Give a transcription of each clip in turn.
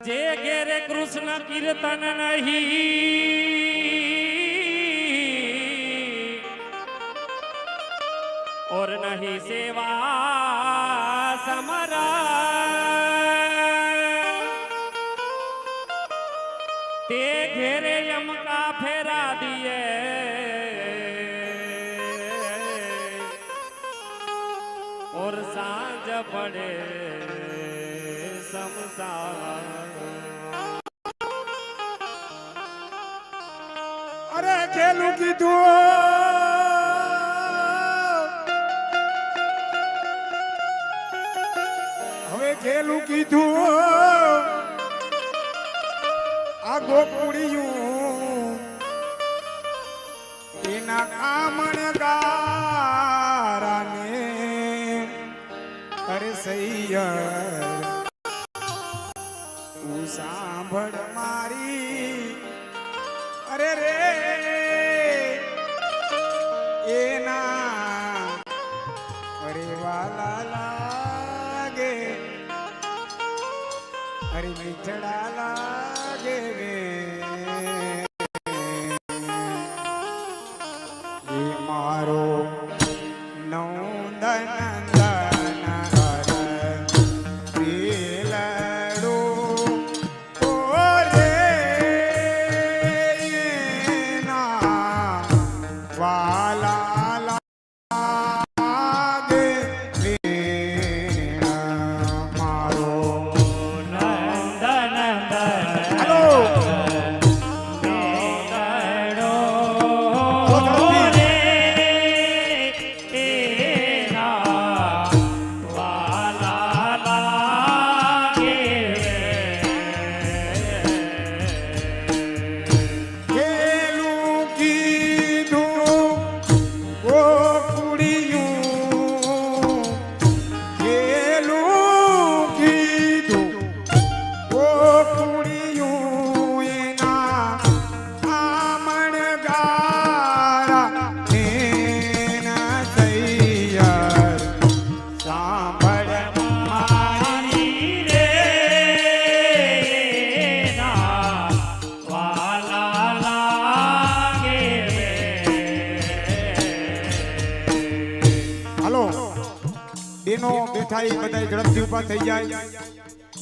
જે ઘેરે કૃષ્ણ કીર્તન નહીં. ઓર નહીં સેવા સમરા તે ઘેરે યમકા ફેરા દિયે ઓર સાંજ પડે સમસા કીધું હવે ખેલું કીધું. આ ગોકુળિયું એના કામણ ગારાને અરે સૈયર એ મારો નૌંદન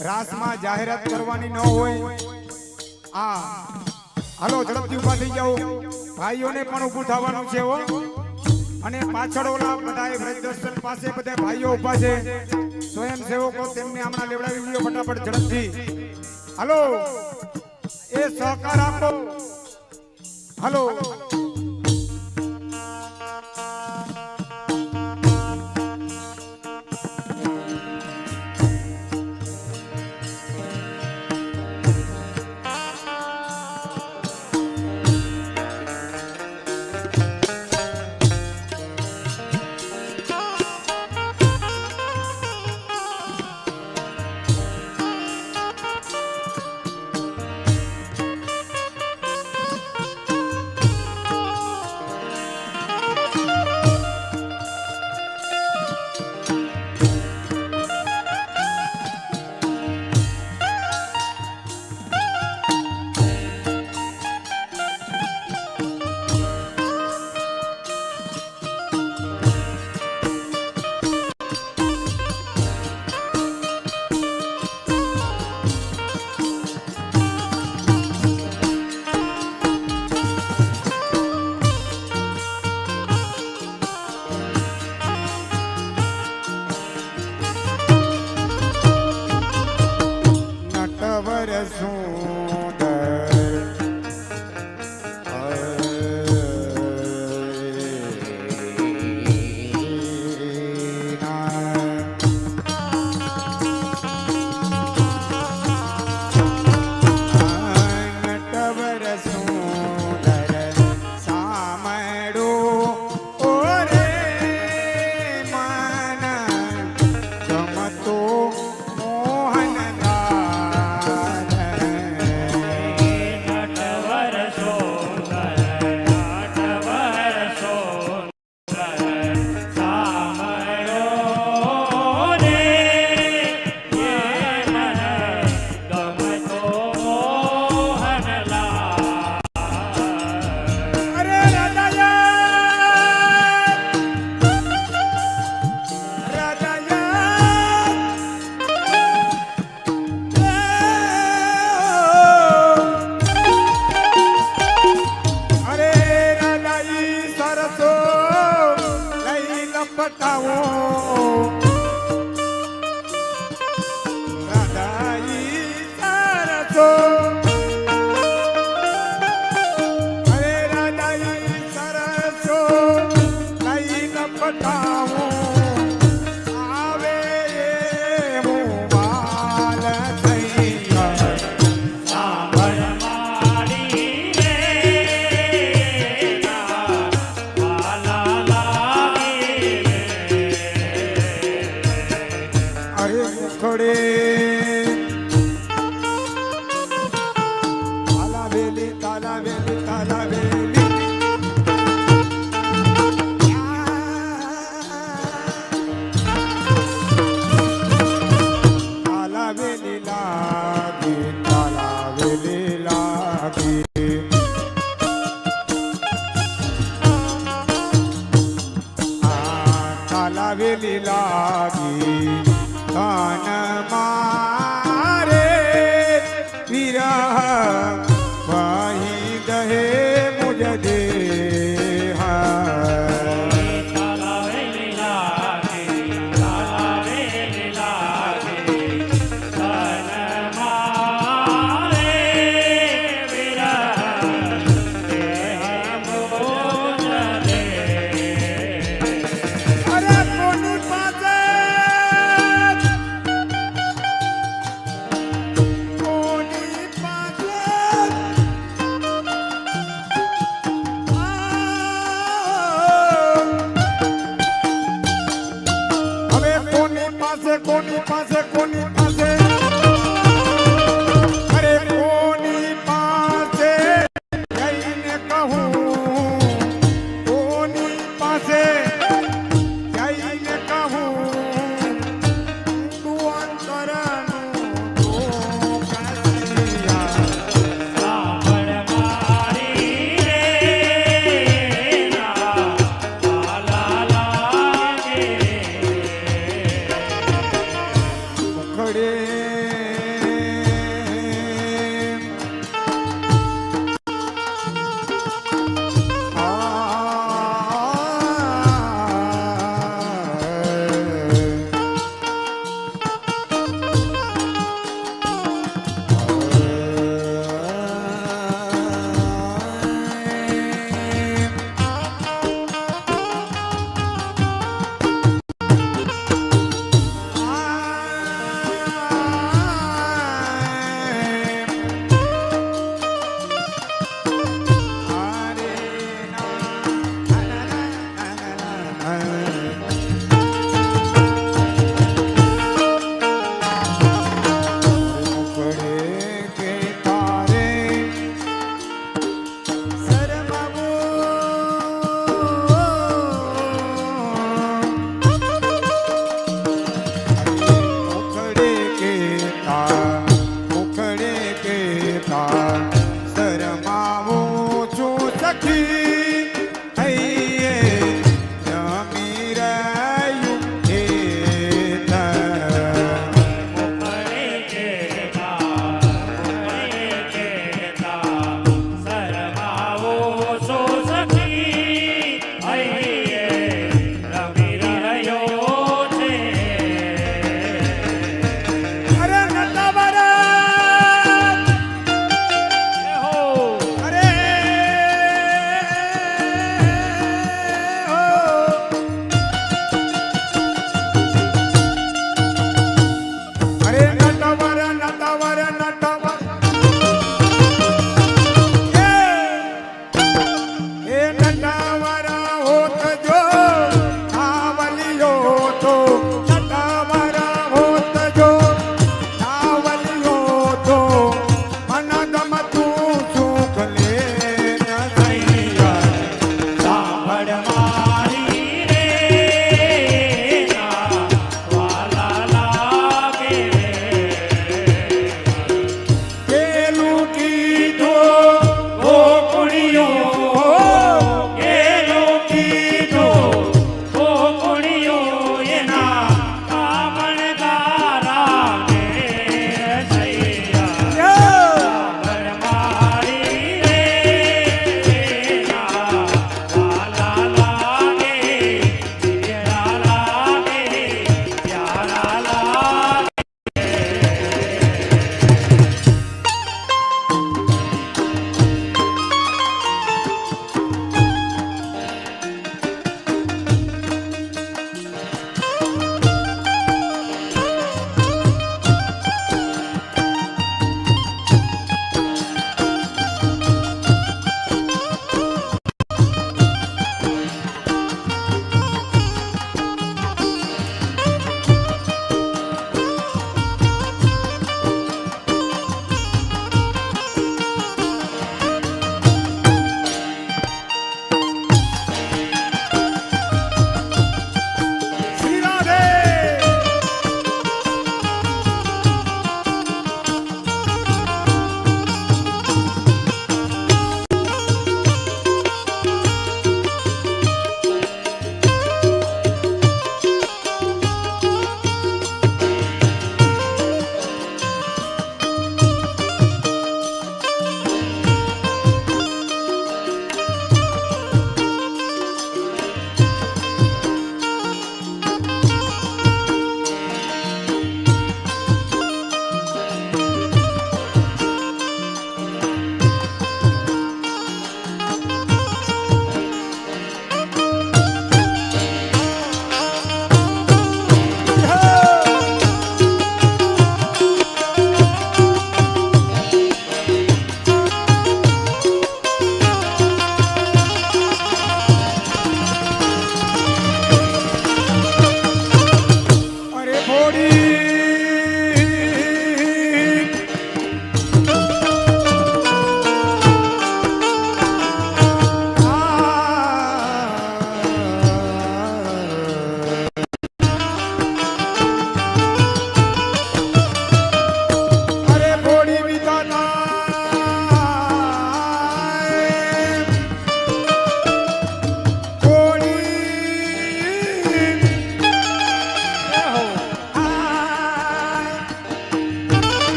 રાસમાં જાહેરાત કરવાની ન હોય. આ હાલો, ઝડપથી ઊભા થઈ જાઓ. ભાઈઓને પણ ઊભું થવાનું છે, હો. અને પાછળ ઓલા બધા વ્રજદર્શન પાસે બધા ભાઈઓ ઊભા છે. સ્વયંસેવકો તેમને હમણાં લેવડાવી લીધો ફટાફટ, ઝડપથી. હાલો, એ સહકાર આપો. હાલો.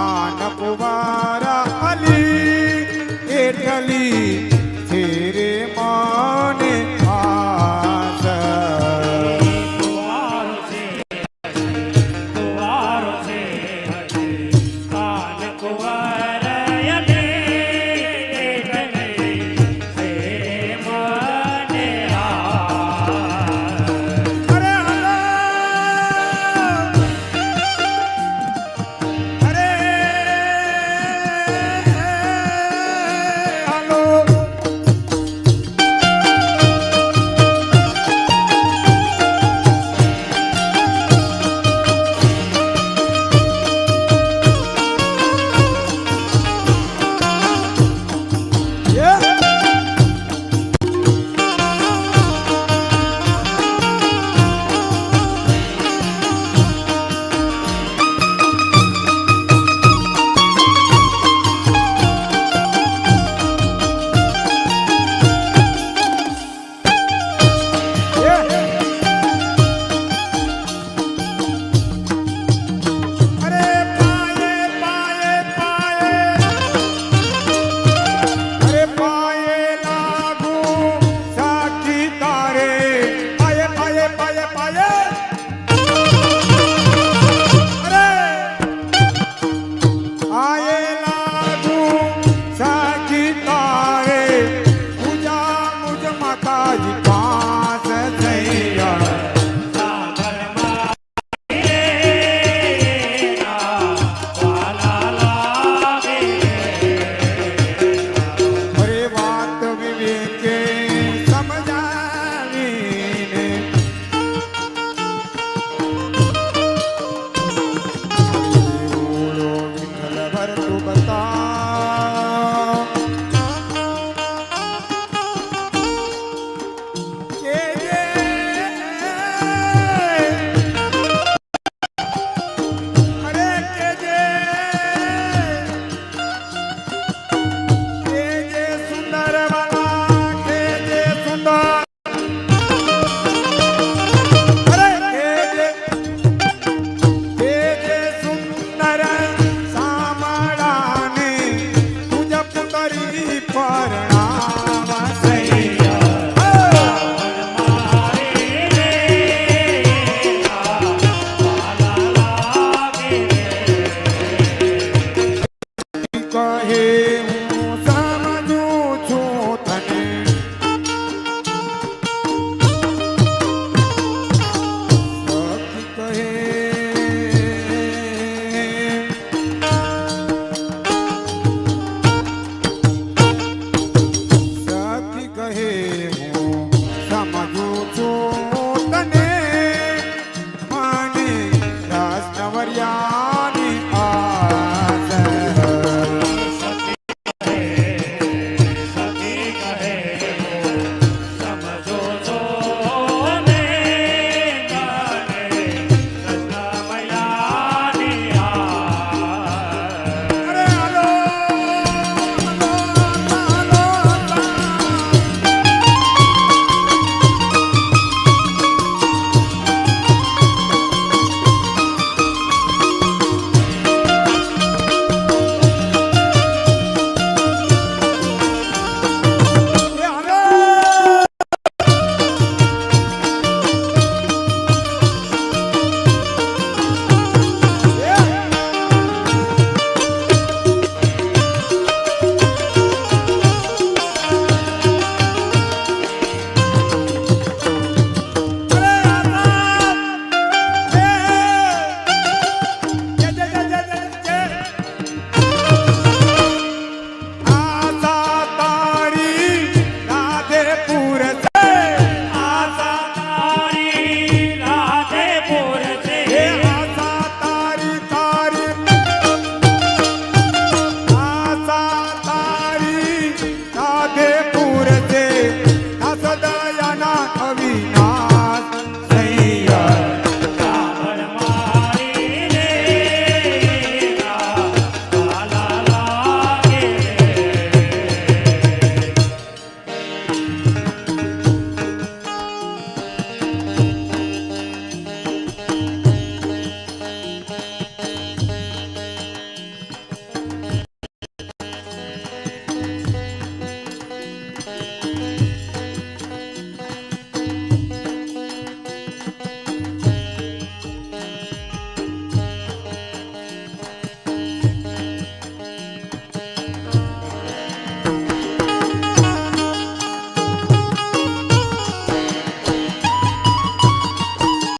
मान पुवार